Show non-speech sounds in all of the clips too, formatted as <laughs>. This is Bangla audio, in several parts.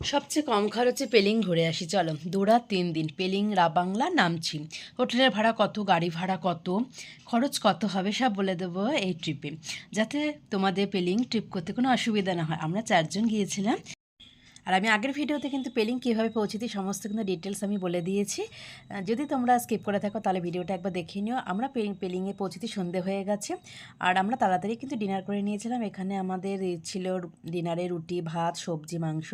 সবচেয়ে কম খরচে পেলিং ঘুরে আসি, চলো। দৌড়া তিন দিন, পেলিং, রাবাংলা, নামছি। হোটেলের ভাড়া কত, গাড়ি ভাড়া কত, খরচ কত হবে সব বলে দেবো এই ট্রিপে যাতে তোমাদের পেলিং ট্রিপ করতে কোনো অসুবিধা না হয়। আমরা চারজন গিয়েছিলাম আর আমি আগের ভিডিওতে কিন্তু পেলিং কীভাবে পৌঁছেছি সমস্ত কিন্তু ডিটেলস আমি বলে দিয়েছি। যদি তোমরা স্কিপ করে থাকো তাহলে ভিডিওটা একবার দেখে নিও। আমরা পেলিংয়ে পৌঁছেছি সন্ধে হয়ে গেছে। আর আমরা তাড়াতাড়ি কিন্তু ডিনার করে নিয়েছিলাম। এখানে আমাদের ছিল ডিনারে রুটি, ভাত, সবজি, মাংস।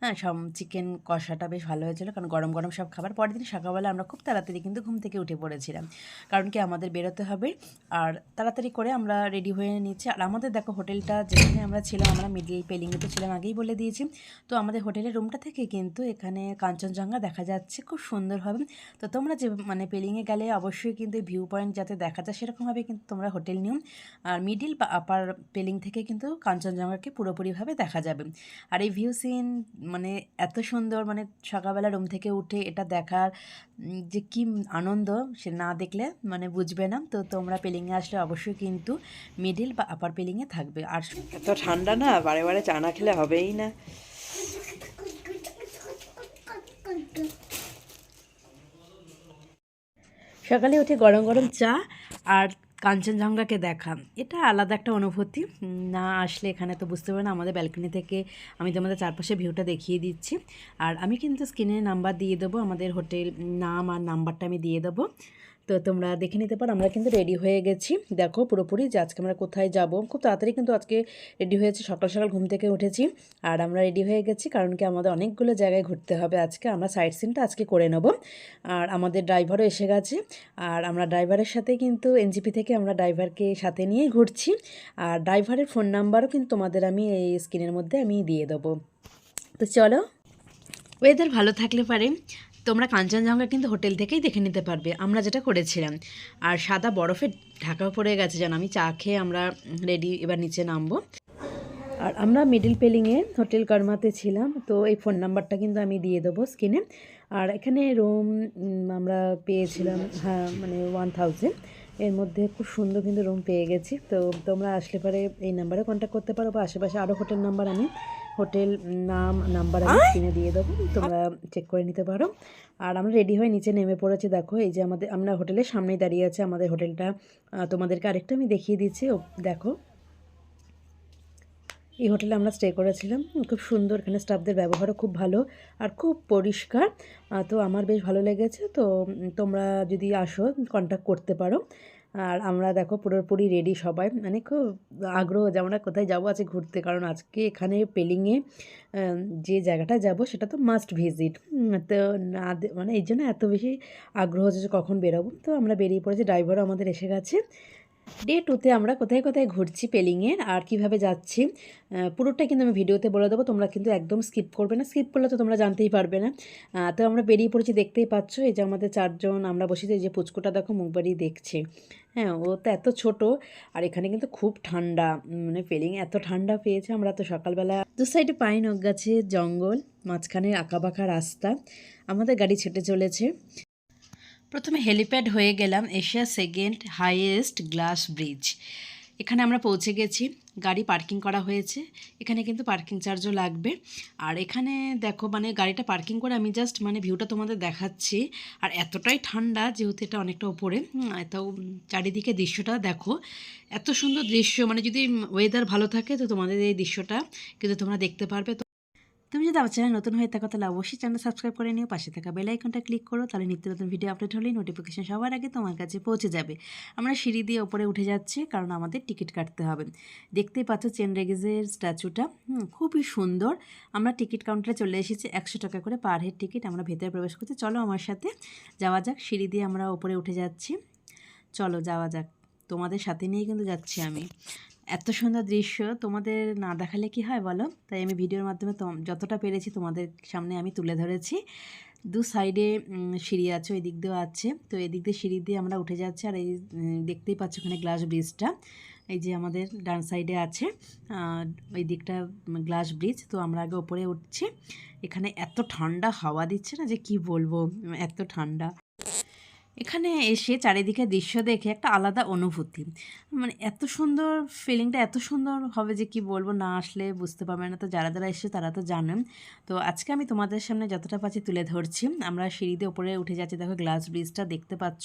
হ্যাঁ সব চিকেন কষাটা বেশ ভালো হয়েছিল কারণ গরম গরম সব খাবার। পরের দিন সকালবেলা আমরা খুব তাড়াতাড়ি কিন্তু ঘুম থেকে উঠে পড়েছিলাম কারণ কি আমাদের বেরোতে হবে। আর তাড়াতাড়ি করে আমরা রেডি হয়ে নিচ্ছি। আর আমাদের দেখো হোটেলটা যেখানে আমরা ছিলাম, আমরা মিডল পেলিংয়ে তো ছিলাম আগেই বলে দিয়েছি। তো আমাদের হোটেলের রুমটা থেকে কিন্তু এখানে কাঞ্চনজঙ্ঘা দেখা যাচ্ছে খুব সুন্দরভাবে। তো তোমরা যে মানে পেলিংয়ে গেলে অবশ্যই কিন্তু ভিউ পয়েন্ট যাতে দেখা যায় সেরকমভাবে কিন্তু তোমরা হোটেল নিও। আর মিডিল বা আপার পেলিং থেকে কিন্তু কাঞ্চনজঙ্ঘাকে পুরোপুরিভাবে দেখা যাবে। আর এই ভিউ সিন মানে এত সুন্দর মানে সকালবেলা রুম থেকে উঠে এটা দেখার যে কি আনন্দ সে না দেখলে মানে বুঝবে না। তো তোমরা পেলিংয়ে আসলে অবশ্যই কিন্তু মিডিল বা আপার পেলিংয়ে থাকবে। আর এত ঠান্ডা না, বারে বারে চা না খেলে হবেই না। সকালে উঠে গরম গরম চা আর কাঞ্চনজঙ্ঘাকে দেখা এটা আলাদা একটা অনুভূতি। না আসলে এখানে তো বুঝতে পারবে না, আমাদের ব্যালকনি থেকে আমি তোমাদের চারপাশে ভিউটা দেখিয়ে দিচ্ছি। আর আমি কিন্তু স্ক্রিনে নাম্বার দিয়ে দেবো, আমাদের হোটেল নাম আর নাম্বারটা আমি দিয়ে দেবো। তো তোমরা দেখে নিতে পারো, আমরা কিন্তু রেডি হয়ে গেছি। দেখো পুরোপুরি যে আজকে আমরা কোথায় যাব। খুব তাড়াতাড়ি কিন্তু আজকে রেডি হয়েছি, সকাল সকাল ঘুম থেকে উঠেছি। আর আমরা রেডি হয়ে গেছি কারণ কি আমাদের অনেকগুলো জায়গায় ঘুরতে হবে আজকে। আমরা সাইট সিনটা আজকে করে নেব। আর আমাদের ড্রাইভারও এসে গেছে। আর আমরা ড্রাইভারের সাথে কিন্তু এনজিপি থেকে আমরা ড্রাইভারকে সাথে নিয়েই ঘুরছি। আর ড্রাইভারের ফোন নাম্বারও কিন্তু তোমাদের আমি এই স্ক্রিনের মধ্যে আমি দিয়ে দেবো। তো চলো ওয়েদার ভালো থাকলে পারে। তোমরা কাঞ্চনজঙ্ঘা কিন্তু হোটেল থেকেই দেখে নিতে পারবে, আমরা যেটা করেছিলাম। আর সাদা বরফে ঢাকা পড়ে গেছে যেন, আমি চা খেয়ে আমরা রেডি এবার নিচে নামবো। আর আমরা মিডিল পেলিংয়ে হোটেল কর্মাতে ছিলাম, তো এই ফোন নাম্বারটা কিন্তু আমি দিয়ে দেবো স্ক্রিনে আর এখানে রুম আমরা পেয়েছিলাম হ্যাঁ মানে ওয়ান থাউজেন্ড এর মধ্যে খুব সুন্দর কিন্তু রুম পেয়ে গেছি, তো তোমরা আসলে পরে এই নাম্বারে কন্ট্যাক্ট করতে পারো বা আশেপাশে আরও হোটেল নাম্বার আমি। হোটেল নাম নাম্বার আমি স্ক্রিনে দিয়ে দেবো তোমরা চেক করে নিতে পারো। আর আমরা রেডি হয়ে নিচে নেমে পড়েছি দেখো এই যে আমাদের আমরা হোটেলের সামনেই দাঁড়িয়ে আছে আমাদের হোটেলটা তোমাদেরকে আরেকটা আমি দেখিয়ে দিচ্ছি ও দেখো। এই হোটেলে আমরা স্টে করেছিলাম খুব সুন্দর এখানে স্টাফদের ব্যবহারও খুব ভালো আর খুব পরিষ্কার। তো আমার বেশ ভালো লেগেছে তো তোমরা যদি আসো কন্ট্যাক্ট করতে পারো। আর আমরা দেখো পুরোপুরি রেডি সবাই। মানে খুব আগ্রহ যে আমরা কোথায় যাব, আজকে ঘুরতে। কারণ আজকে এখানে পেলিংয়ে যে জায়গাটা যাব সেটা তো মাস্ট ভিজিট তো না মানে এই জন্য এত বেশি আগ্রহ হচ্ছে যে কখন বেরোবো। তো আমরা বেরিয়ে পড়েছি। ড্রাইভারও আমাদের এসে গেছে। ডে টুতে আমরা কোথায় কোথায় ঘুরছি পেলিংয়ের আর কীভাবে যাচ্ছি পুরোটা কিন্তু আমি ভিডিওতে বলে দেবো, তোমরা কিন্তু একদম স্কিপ করবে না। স্কিপ করলে তো তোমরা জানতেই পারবে না। তো আমরা বেরিয়ে পড়েছি, দেখতেই পাচ্ছ, এই যে আমাদের চারজন, আমরা বসেছি যে পুচকুটা দেখো মুখ বাড়িয়ে দেখছে। হ্যাঁ ও তো এত ছোট আর এখানে কিন্তু খুব ঠান্ডা মানে পেলিং এত ঠান্ডা পেয়েছে, আমরা তো সকালবেলা দু সাইডে পাইন গাছে জঙ্গল, মাঝখানে আঁকাবাঁকা রাস্তা, আমাদের গাড়ি ছেটে চলেছে। প্রথমে হেলিপ্যাড হয়ে গেলাম Asia second highest glass bridge এখানে আমরা পৌঁছে গেছি, গাড়ি পার্কিং করা হয়েছে, এখানে কিন্তু পার্কিং চার্জও লাগবে। আর এখানে দেখো মানে গাড়িটা পার্কিং করে আমি জাস্ট মানে ভিউটা তোমাদের দেখাচ্ছি। আর এতটাই ঠান্ডা যেহেতু এটা অনেকটা ওপরে এত চারিদিকে দৃশ্যটা দেখো, এত সুন্দর দৃশ্য। মানে যদি ওয়েদার ভালো থাকে তো তোমাদের এই দৃশ্যটা কিন্তু তোমরা দেখতে পারবে। তুমি যদি আমার চ্যানেল নতুন হয়ে থাকো, তাহলে অবশ্যই চ্যানেল সাবস্ক্রাইব করে নিও। পাশে থাকা বেল আইকনটা ক্লিক করো, তাহলে নিত্য নতুন ভিডিও আপলোড হলেই নোটিফিকেশন সবার আগে তোমার কাছে পৌঁছে যাবে। আমরা সিঁড়ি দিয়ে ওপরে উঠে যাচ্ছি, কারণ আমাদের টিকিট কাটতে হবে। দেখতেই পাচ্ছ চেন রেগেজের স্ট্যাচুটা খুবই সুন্দর। আমরা টিকিট কাউন্টারে চলে এসেছি, একশো টাকা করে পার হেড টিকিট আমরা ভেতরে প্রবেশ করছি। চলো আমার সাথে যাওয়া যাক, সিঁড়ি দিয়ে আমরা ওপরে উঠে যাচ্ছি। চলো যাওয়া যাক। তোমাদের সাথে নিয়ে কিন্তু যাচ্ছি আমি। এত সুন্দর দৃশ্য তোমাদের না দেখালে কি হয় বলো? তাই আমি ভিডিওর মাধ্যমে যতটা পেরেছি তোমাদের সামনে আমি তুলে ধরেছি। দু সাইডে সিঁড়ি আছে, ওই দিক দিয়েও আছে। তো এদিক দিয়ে সিঁড়ি দিয়ে আমরা উঠে যাচ্ছি আর এই দেখতেই পাচ্ছ ওখানে গ্লাস ব্রিজটা এই যে আমাদের ডান সাইডে আছে ওই দিকটা গ্লাস ব্রিজ তো আমরা আগে ওপরে উঠছি। এখানে এত ঠান্ডা হাওয়া দিচ্ছে না যে কি বলব? এত ঠান্ডা। এখানে এসে চারিদিকে দৃশ্য দেখে একটা আলাদা অনুভূতি। মানে এত সুন্দর ফিলিংটা এত সুন্দর হবে যে কি বলব, না আসলে বুঝতে পারবে না। তো যারা যারা এসে তারা তো জানেন। তো আজকে আমি তোমাদের সামনে যতটা পাচ্ছি তুলে ধরছি। আমরা সিঁড়িতে ওপরে উঠে যাচ্ছি। দেখো গ্লাস ব্রিজটা দেখতে পাচ্ছ।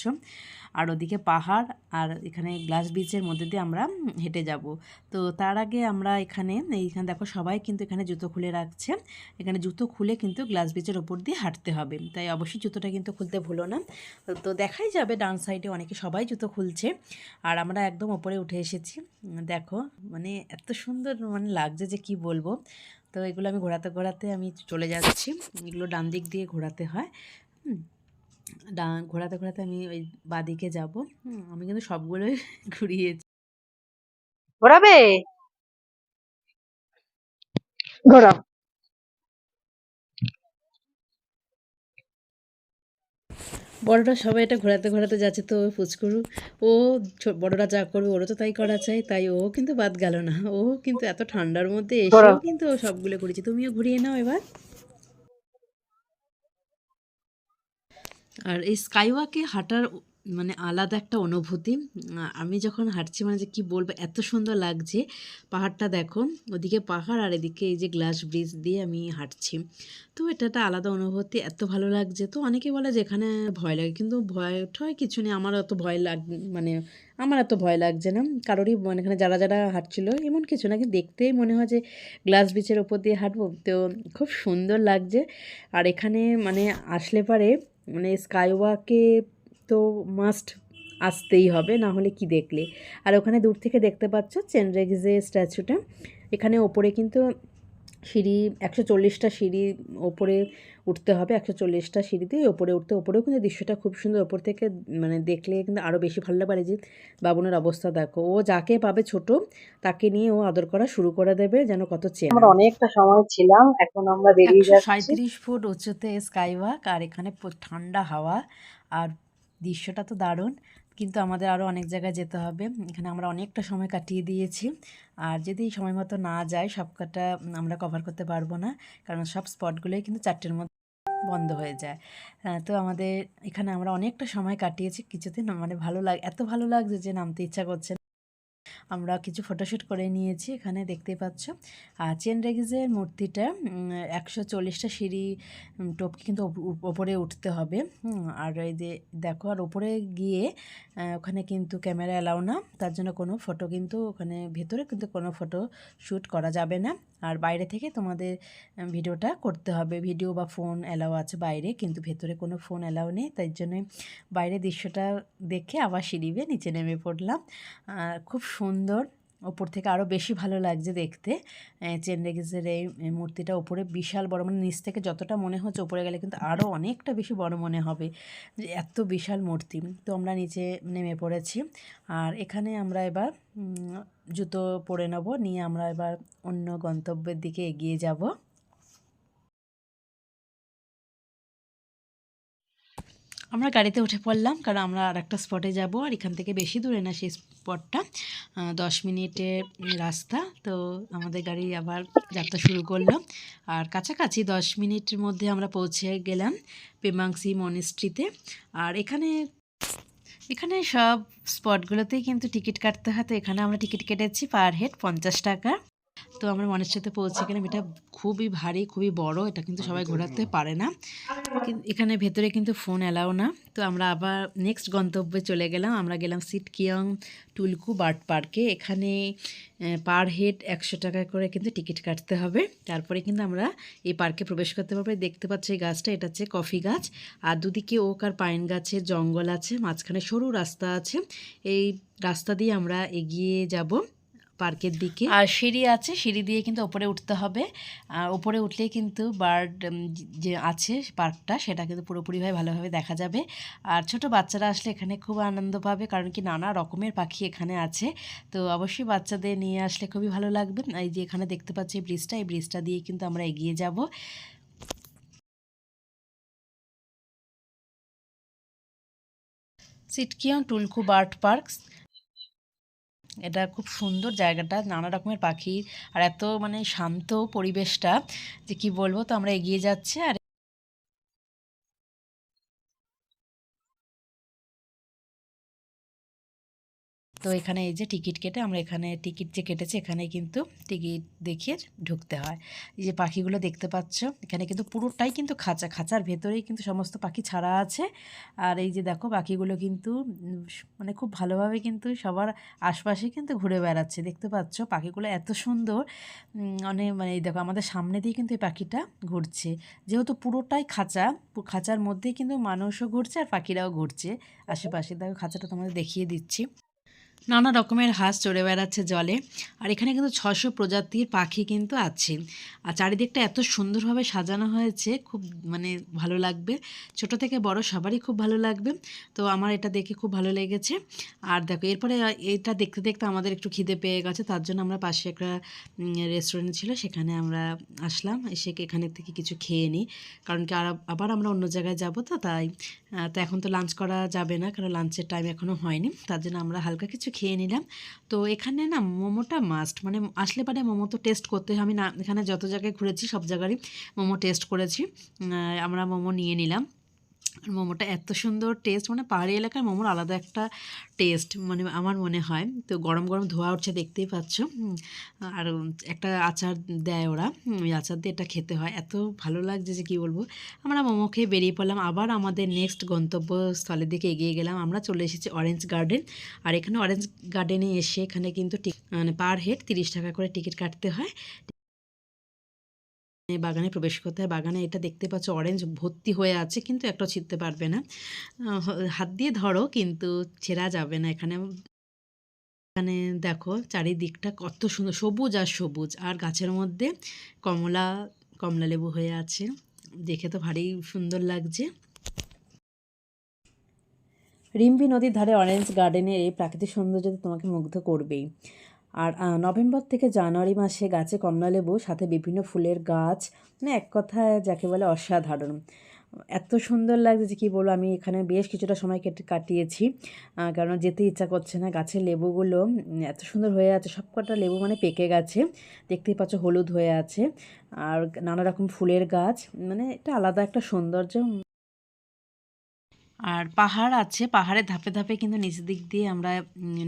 আর ওদিকে পাহাড় আর এখানে গ্লাস ব্রিজের মধ্যে দিয়ে আমরা হেঁটে যাব। তো তার আগে আমরা এখানে, এইখানে দেখো সবাই কিন্তু এখানে জুতো খুলে রাখছে। এখানে জুতো খুলে কিন্তু গ্লাস ব্রিজের ওপর দিয়ে হাঁটতে হবে। তাই অবশ্যই জুতোটা কিন্তু খুলতে ভুলো না। তো- তো দেখাই যাবে ডান সাইডে অনেকে সবাই জুতো খুলছে। আর আমরা একদম ওপরে উঠে এসেছি। দেখো মানে এত সুন্দর মানে লাগছে যে কি বলব। তো এগুলো আমি ঘোরাতে ঘোরাতে আমি চলে যাচ্ছি। এগুলো ডান দিক দিয়ে ঘোরাতে হয়। ডান ঘোরাতে ঘোরাতে আমি ওই বাদিকে যাব। আমি কিন্তু সবগুলোই <laughs> ঘুরিয়েছি। ঘোরাবে? ঘোরাও। বড়রা সবাই এটা ঘোরাতে ঘোরাতে যাচ্ছে তো ফুচকুরু ও বড়রা যা করবে ওরও তো তাই করা চাই তাই ও কিন্তু বাদ গেল না। ও কিন্তু এত ঠান্ডার মধ্যে এসেও কিন্তু ও সবগুলো করেছে তুমিও ঘুরিয়ে নাও এবার। আর এই স্কাইওয়াকে হাঁটার মানে আলাদা একটা অনুভূতি। আমি যখন হাঁটছি মানে যে কী বলব, এত সুন্দর লাগছে। পাহাড়টা দেখো, ওদিকে পাহাড় আর এদিকে এই যে গ্লাস ব্রিজ দিয়ে আমি হাঁটছি। তো এটা একটা আলাদা অনুভূতি, এত ভালো লাগছে। তো অনেকে বলে যে এখানে ভয় লাগে, কিন্তু ভয় ঠয় কিছু নেই। আমার অত ভয় লাগ মানে আমার এত ভয় লাগছে না। কারোরই মানে এখানে যারা যারা হাঁটছিল, এমন কিছু না, কিন্তু দেখতেই মনে হয় যে গ্লাস ব্রিজের ওপর দিয়ে হাঁটবো। তো খুব সুন্দর লাগছে। আর এখানে মানে আসলে পারে মানে স্কাইওয়াকে তো মাস্ট আসতেই হবে, না হলে কি দেখলে? আর ওখানে দূর থেকে দেখতে পাচ্ছ চেনরেগিজের স্ট্যাচুটা এখানে ওপরে কিন্তু সিঁড়ি একশো চল্লিশটা সিঁড়ি ওপরে উঠতে হবে একশো চল্লিশটা সিঁড়ি দিয়ে ওপরে উঠতে ওপরেও কিন্তু দৃশ্যটা খুব সুন্দর ওপর থেকে মানে দেখলে কিন্তু আরও বেশি ভালো লাগে। যে বাবুনের অবস্থা দেখো ও যাকে পাবে ছোট তাকে নিয়ে ও আদর করা শুরু করে দেবে যেন কত চেনা। আমরা অনেকটা সময় ছিলাম এখন আমরা বেরিয়ে একশো যাচ্ছি। সাঁত্রিশ ফুট উঁচুতে স্কাইওয়াক আর এখানে ঠান্ডা হাওয়া আর দৃশ্যটা তো দারুণ। কিন্তু আমাদের আরও অনেক জায়গায় যেতে হবে। এখানে আমরা অনেকটা সময় কাটিয়ে দিয়েছি। আর যদি সময় মতো না যায় সব কাটা আমরা কভার করতে পারব না। কারণ সব স্পটগুলোই কিন্তু চারটের মধ্যে বন্ধ হয়ে যায়। তো আমাদের এখানে আমরা অনেকটা সময় কাটিয়েছি। কিছুদিন মানে ভালো লাগ, এত ভালো লাগছে যে নামতে ইচ্ছা করছে। আমরা কিছু ফটোশ্যুট করে নিয়েছি, এখানে দেখতে পাচ্ছ। আর চেন রেগিজের মূর্তিটা একশো চল্লিশটা সিঁড়ি টপকে কিন্তু ওপরে উঠতে হবে। আর এই যে, দেখো, আর ওপরে গিয়ে ওখানে কিন্তু ক্যামেরা অ্যালাউ না। তার জন্য কোনো ফটো কিন্তু ওখানে ভেতরে কিন্তু কোনো ফটো শ্যুট করা যাবে না। আর বাইরে থেকে তোমাদের ভিডিওটা করতে হবে। ভিডিও বা ফোন অ্যালাউ আছে বাইরে, কিন্তু ভেতরে কোনো ফোন অ্যালাউ নেই। তাই জন্য বাইরে দৃশ্যটা দেখে আবার সিঁড়ি নিচে নেমে পড়লাম। খুব সুন্দর ওপর থেকে আরও বেশি ভালো লাগছে দেখতে। চেনরেগিসের এই এই মূর্তিটা ওপরে বিশাল বড় মানে নিচ থেকে যতটা মনে হচ্ছে ওপরে গেলে কিন্তু আরও অনেকটা বেশি বড় মনে হবে যে এত বিশাল মূর্তি। তো আমরা নিচে নেমে পড়েছি। আর এখানে আমরা এবার জুতো পরে নেব। নিয়ে আমরা এবার অন্য গন্তব্যের দিকে এগিয়ে যাব। আমরা গাড়িতে উঠে পড়লাম, কারণ আমরা আর একটা স্পটে যাব, আর এখান থেকে বেশি দূরে না সেই স্পটটা দশ মিনিটের রাস্তা, তো আমাদের গাড়ি আবার যাত্রা শুরু করল। আর কাছাকাছি দশ মিনিটের মধ্যে আমরা পৌঁছে গেলাম পেমাংসি মনিস্ট্রিতে আর এখানে এখানে সব স্পটগুলোতেই কিন্তু টিকিট কাটতে হয়, তো এখানে আমরা টিকিট কেটেছি পার হেড পঞ্চাশ টাকা। তো আমরা সাথে পৌঁছে গেলাম। এটা খুবই ভারী খুবই বড় এটা কিন্তু সবাই ঘোরাতে পারে না। এখানে ভেতরে কিন্তু ফোন অ্যালাও না। তো আমরা আবার নেক্সট গন্তব্যে চলে গেলাম। আমরা গেলাম সিট কিয়ং টুলকু বার্ড পার্কে। এখানে পার হেড একশো টাকা করে কিন্তু টিকিট কাটতে হবে। তারপরে কিন্তু আমরা এই পার্কে প্রবেশ করতে পারব। দেখতে পাচ্ছি এই গাছটা এটা হচ্ছে কফি গাছ। আর দুদিকে ওক আর পাইন গাছের জঙ্গল আছে মাঝখানে সরু রাস্তা আছে। এই রাস্তা দিয়ে আমরা এগিয়ে যাব। পার্কের দিকে। আর সিঁড়ি আছে, সিঁড়ি দিয়ে কিন্তু ওপরে উঠতে হবে। আর ওপরে উঠলেই কিন্তু বার্ড যে আছে পার্কটা, সেটা কিন্তু পুরোপুরিভাবে ভালোভাবে দেখা যাবে। আর ছোট বাচ্চারা আসলে এখানে খুব আনন্দ পাবে, কারণ কি নানা রকমের পাখি এখানে আছে। তো অবশ্যই বাচ্চাদের নিয়ে আসলে খুবই ভালো লাগবে। এই যে এখানে দেখতে পাচ্ছি এই ব্রিজটা এই ব্রিজটা দিয়ে কিন্তু আমরা এগিয়ে যাব। Sitkiyong Tulku bird parks. এটা খুব সুন্দর জায়গাটা, নানা রকমের পাখি আর এত মানে শান্ত পরিবেশটা যে কি বলব, তো আমরা এগিয়ে যাচ্ছি আর তো এখানে এই যে টিকিট কেটে আমরা এখানে টিকিট যে কেটেছে এখানে কিন্তু টিকিট দেখিয়ে ঢুকতে হয়। এই যে পাখিগুলো দেখতে পাচ্ছ, এখানে কিন্তু পুরোটাই কিন্তু খাঁচা, খাঁচার ভেতরেই কিন্তু সমস্ত পাখি ছাড়া আছে। আর এই যে দেখো, পাখিগুলো কিন্তু মানে খুব ভালোভাবে কিন্তু সবার আশপাশে কিন্তু ঘুরে বেড়াচ্ছে। দেখতে পাচ্ছ, পাখিগুলো এত সুন্দর। অনেক মানে এই দেখো, আমাদের সামনে দিয়ে কিন্তু এই পাখিটা ঘুরছে। যেহেতু পুরোটাই খাঁচা খাঁচার মধ্যেই কিন্তু মানুষও ঘুরছে আর পাখিরাও ঘুরছে। আশেপাশে দেখো, খাঁচাটা তোমাদের দেখিয়ে দিচ্ছি। নানা রকমের হাঁস চড়ে বেড়াচ্ছে জলে। আর এখানে কিন্তু ছশো প্রজাতির পাখি কিন্তু আছে। আর চারিদিকটা এত সুন্দরভাবে সাজানো হয়েছে, খুব মানে ভালো লাগবে। ছোট থেকে বড় সবারই খুব ভালো লাগবে। তো আমার এটা দেখে খুব ভালো লেগেছে। আর দেখো, এরপরে এটা দেখতে দেখতে আমাদের একটু খিদে পেয়ে গেছে। তার জন্য আমরা পাশে একটা রেস্টুরেন্ট ছিল, সেখানে আমরা আসলাম। এসে এখানে থেকে কিছু খেয়ে নিই। কারণ কি আবার আমরা অন্য জায়গায় যাব তো, তাই তো এখন তো লাঞ্চ করা যাবে না কারণ লাঞ্চের টাইম এখনও হয়নি। তার জন্য আমরা হালকা কিছু খেয়ে নিলাম। তো এখানে না মোমোটা মাস্ট মানে আসলে পারে মোমো তো টেস্ট করতে হয়। আমি না, এখানে যত জায়গায় ঘুরেছি সব জায়গারই মোমো টেস্ট করেছি। আমরা মোমো নিয়ে নিলাম। আর মোমোটা এত সুন্দর টেস্ট মানে পাহাড়ি এলাকার মোমোর আলাদা একটা টেস্ট মানে আমার মনে হয়। তো গরম গরম ধোয়া উঠছে, দেখতেই পাচ্ছ। আর একটা আচার দেয় ওরা। ওই আচার দিয়ে এটা খেতে হয়। এত ভালো লাগছে যে কী বলব? আমরা মোমো খেয়ে বেরিয়ে পড়লাম। আবার আমাদের নেক্সট গন্তব্যস্থলের দিকে এগিয়ে গেলাম। আমরা চলে এসেছি অরেঞ্জ গার্ডেন আর এখানে অরেঞ্জ গার্ডেনে এসে এখানে কিন্তু মানে পার হেড তিরিশ টাকা করে টিকিট কাটতে হয়। বাগানে প্রবেশ করতে হয়। বাগানে এটা দেখতে পাচ্ছ অরেঞ্জ ভর্তি হয়ে আছে, কিন্তু একটা ছিঁড়তে পারবে না। হাত দিয়ে ধরো, কিন্তু ছেঁড়া যাবে না এখানে। এখানে দেখো চারিদিকটা কত সুন্দর, সবুজ আর সবুজ। আর গাছের মধ্যে কমলা কমলা লেবু হয়ে আছে। দেখে তো ভারী সুন্দর লাগছে। রিম্বি নদীর ধারে অরেঞ্জ গার্ডেনের এই প্রাকৃতিক সৌন্দর্য তোমাকে মুগ্ধ করবেই। আর নভেম্বর থেকে জানুয়ারি মাসে গাছে কমলালেবু, সাথে বিভিন্ন ফুলের গাছ মানে এক কথায় যাকে বলে অসাধারণ। এত সুন্দর লাগছে যে কী বলব, আমি এখানে বেশ কিছুটা সময় কেটে, কাটিয়েছি কারণ যেতে ইচ্ছা করছে না। গাছের লেবুগুলো এত সুন্দর হয়ে আছে সব কটা লেবু মানে পেকে গেছে, দেখতেই পাচ্ছ হলুদ হয়ে আছে, আর নানা রকম ফুলের গাছ মানে এটা আলাদা একটা সৌন্দর্য। আর পাহাড় আছে পাহাড়ের ধাপে ধাপে কিন্তু নিচের দিক দিয়ে আমরা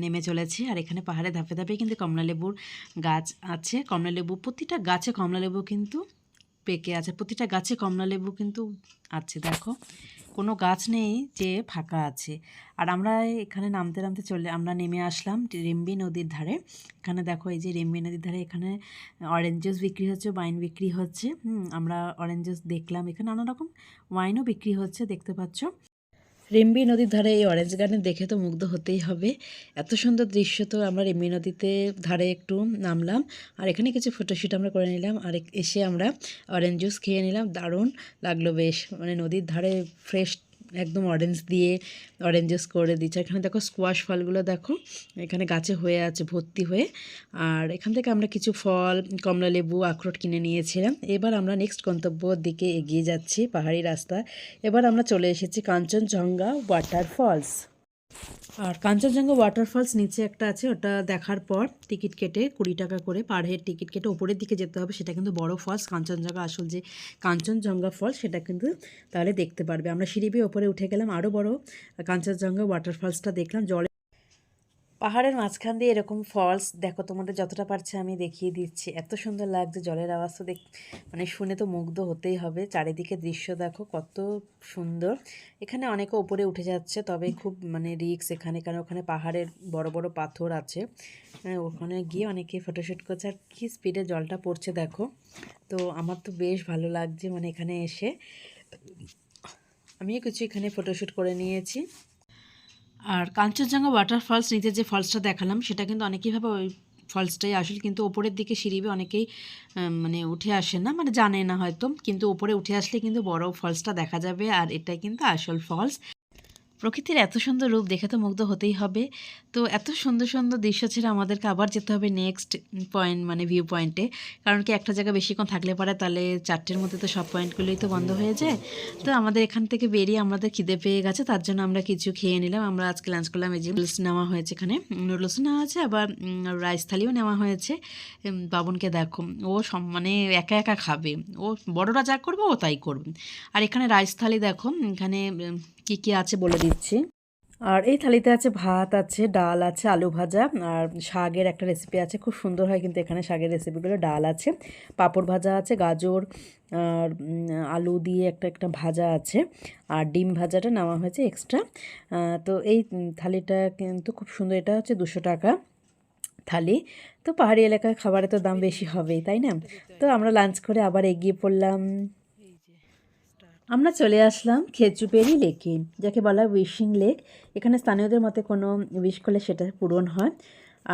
নেমে চলেছি। আর এখানে পাহাড়ের ধাপে ধাপে কিন্তু কমলালেবুর গাছ আছে। কমলালেবু, প্রতিটা গাছে কমলালেবু কিন্তু পেকে আছে। প্রতিটা গাছে কমলালেবু কিন্তু আছে, দেখো। কোনো গাছ নেই যে ফাঁকা আছে। আর আমরা এখানে নামতে নামতে চলে, আমরা নেমে আসলাম রেম্বি নদীর ধারে। এখানে দেখো, এই যে রেম্বি নদীর ধারে এখানে অরেঞ্জ জুস বিক্রি হচ্ছে ওয়াইন বিক্রি হচ্ছে। আমরা অরেঞ্জ জুস দেখলাম। এখানে নানা রকম ওয়াইনও বিক্রি হচ্ছে, দেখতে পাচ্ছ। রেম্বি নদীর ধারে এই অরেঞ্জ গার্ডেন দেখে তো মুগ্ধ হতেই হবে। এত সুন্দর দৃশ্য তো আমরা রেম্বি নদীতে ধারে একটু নামলাম। আর এখানে কিছু ফটোশ্যুট আমরা করে নিলাম। আর এসে আমরা অরেঞ্জ জুস খেয়ে নিলাম। দারুণ লাগল বেশ। মানে নদীর ধারে ফ্রেশ একদম অরেঞ্জ দিয়ে অরেঞ্জেস করে দিচ্ছে। এখানে দেখো স্কোয়াশ ফলগুলো দেখো, এখানে গাছে হয়ে আছে, ভর্তি হয়ে। আর এখান থেকে আমরা কিছু ফল কমলালেবু আখরোট কিনে নিয়েছিলাম। এবার আমরা নেক্সট গন্তব্যর দিকে এগিয়ে যাচ্ছি, পাহাড়ি রাস্তা এবার আমরা চলে এসেছি কাঞ্চনজঙ্ঘা ওয়াটারফলস আর কাঞ্চনজঙ্ঘা ওয়াটারফলস নিচে একটা আছে, ওটা দেখার পর টিকিট কেটে কুড়ি টাকা করে পার হেড টিকিট কেটে ওপরের দিকে যেতে হবে, সেটা কিন্তু বড় ফলস কাঞ্চনজঙ্ঘা আসল যে কাঞ্চনজঙ্ঘা ফলস সেটা কিন্তু তাহলে দেখতে পারবে। আমরা সিঁড়ি বেয়ে ওপরে উঠে গেলাম আরও বড় কাঞ্চনজঙ্ঘা ওয়াটারফলসটা দেখলাম, জলে পাহাড়ের মাঝখান দিয়ে এরকম ফলস দেখো তোমাদের যতটা পারছে আমি দেখিয়ে দিচ্ছি। এত সুন্দর লাগছে জলের আওয়াজ তো দেখ মানে শুনে তো মুগ্ধ হতেই হবে। চারিদিকে দৃশ্য দেখো, কত সুন্দর। এখানে অনেকে উপরে উঠে যাচ্ছে, তবে খুব মানে রিক্স এখানে, কারণ ওখানে পাহাড়ের বড় বড় পাথর আছে। ওখানে গিয়ে অনেকে ফটোশ্যুট করছে, আর কী স্পিডে জলটা পড়ছে দেখো। তো আমার তো বেশ ভালো লাগছে মানে এখানে এসে। আমিও কিছু এখানে ফটোশ্যুট করে নিয়েছি। আর কাঞ্চনজঙ্ঘা ওয়াটার ফলস নিচে যে ফলসটা দেখালাম, সেটা কিন্তু অনেকেই ভাবে ওই ফলসটাই আসল, কিন্তু ওপরের দিকে সিঁড়িবে অনেকেই মানে উঠে আসে না মানে জানে না হয়তো, কিন্তু ওপরে উঠে আসলে কিন্তু বড় ফলসটা দেখা যাবে, আর এটাই কিন্তু আসল ফলস প্রকৃতির এত সুন্দর রূপ দেখে তো মুগ্ধ হতেই হবে। তো এত সুন্দর সুন্দর দৃশ্য ছেড়ে আমাদেরকে আবার যেতে হবে নেক্সট পয়েন্ট মানে ভিউ পয়েন্টে কারণ কি একটা জায়গা বেশিক্ষণ থাকলে পারে তাহলে চারটের মধ্যে তো সব পয়েন্টগুলোই তো বন্ধ হয়ে যায়। তো আমাদের এখান থেকে বেরিয়ে আমাদের খিদে পেয়ে গেছে, তার জন্য আমরা কিছু খেয়ে নিলাম। আমরা আজকে লাঞ্চ করলাম, এই যে নুডলস নেওয়া হয়েছে এখানে। নুডলস নেওয়া হয়েছে আবার রাইস থালিও নেওয়া হয়েছে। বাবনকে দেখো, ও মানে একা একা খাবে। ও, বড়রা যা করবে ও তাই করবে। আর এখানে রাইস থালি দেখো, এখানে কি কি আছে বলে দিচ্ছি? আর এই থালিতে আছে ভাত, আছে ডাল, আছে আলু ভাজা, আর শাগের একটা রেসিপি আছে। খুব সুন্দর হয় কিন্তু এখানে শাগের রেসিপিগুলো ডাল আছে, পাঁপড় ভাজা আছে, গাজর, আর আলু দিয়ে একটা একটা ভাজা আছে, আর ডিম ভাজাটা নেওয়া হয়েছে এক্সট্রা তো এই থালিটা কিন্তু খুব সুন্দর, এটা হচ্ছে দুশো টাকা থালি। তো পাহাড়ি এলাকায় খাবারের তো দাম বেশি হবেই, তাই না? তো আমরা লাঞ্চ করে আবার এগিয়ে পড়লাম। আমরা চলে আসলাম খেচুপেরি লেকে, যাকে বলা হয় উইশিং লেক এখানে স্থানীয়দের মতে কোনো উইশ করলে সেটা পূরণ হয়।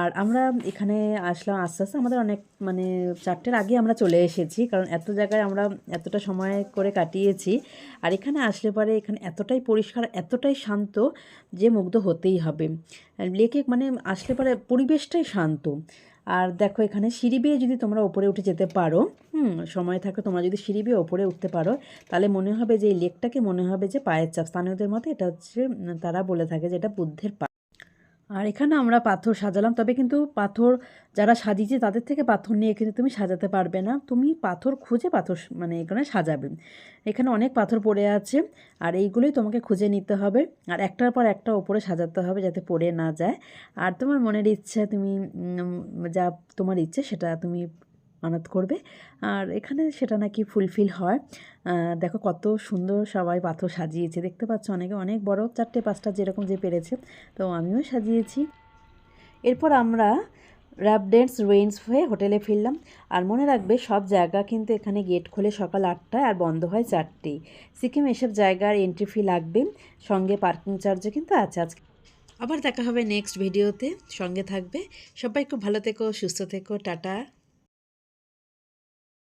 আর আমরা এখানে আসলাম আস্তে আস্তে। আমাদের অনেক মানে চারটের আগে আমরা চলে এসেছি, কারণ এত জায়গায় আমরা এতটা সময় করে কাটিয়েছি। আর এখানে আসলে পরে এখানে এতটাই পরিষ্কার, এতটাই শান্ত যে মুগ্ধ হতেই হবে। লেকে মানে আসলে পরে পরিবেশটাই শান্ত। আর দেখো এখানে সিঁড়ি বেয়ে যদি তোমরা ওপরে উঠে যেতে পারো, হুম, সময় থাকে তোমরা যদি সিঁড়ি বেয়ে ওপরে উঠতে পারো, তাহলে মনে হবে যে এই লেকটাকে মনে হবে যে পায়ের চাপ। স্থানীয়দের মতে এটা হচ্ছে তারা বলে থাকে যে এটা বুদ্ধের পা আর এখানে আমরা পাথর সাজালাম। তবে কিন্তু পাথর যারা সাজিয়েছে তাদের থেকে পাথর নিয়ে কিন্তু তুমি সাজাতে পারবে না। তুমি পাথর খুঁজে পাথর মানে এখানে সাজাবে। এখানে অনেক পাথর পড়ে আছে আর এইগুলোই তোমাকে খুঁজে নিতে হবে। আর একটার পর একটা ওপরে সাজাতে হবে যাতে পড়ে না যায়। আর তোমার মনের ইচ্ছা, তুমি যা তোমার ইচ্ছে সেটা তুমি মানত করবে। আর এখানে সেটা নাকি ফুলফিল হয়। দেখো কত সুন্দর সবাই পাথর সাজিয়েছে। দেখতে পাচ্ছ অনেকে, অনেক বড় চারটে, পাঁচটা যেরকম যে পেরেছে, তো আমিও সাজিয়েছি। এরপর আমরা র্যাপডেন্স রেঞ্জ হয়ে হোটেলে ফিরলাম। আর মনে রাখবে, সব জায়গা কিন্তু এখানে গেট খোলে সকাল আটটায় আর বন্ধ হয় চারটেই। সিকিম এসব জায়গার এন্ট্রি ফি লাগবে। সঙ্গে পার্কিং চার্জও কিন্তু আছে আজকে। আবার দেখা হবে নেক্সট ভিডিওতে সঙ্গে থাকবে। সবাই খুব ভালো থেকো, সুস্থ থেকো, টাটা।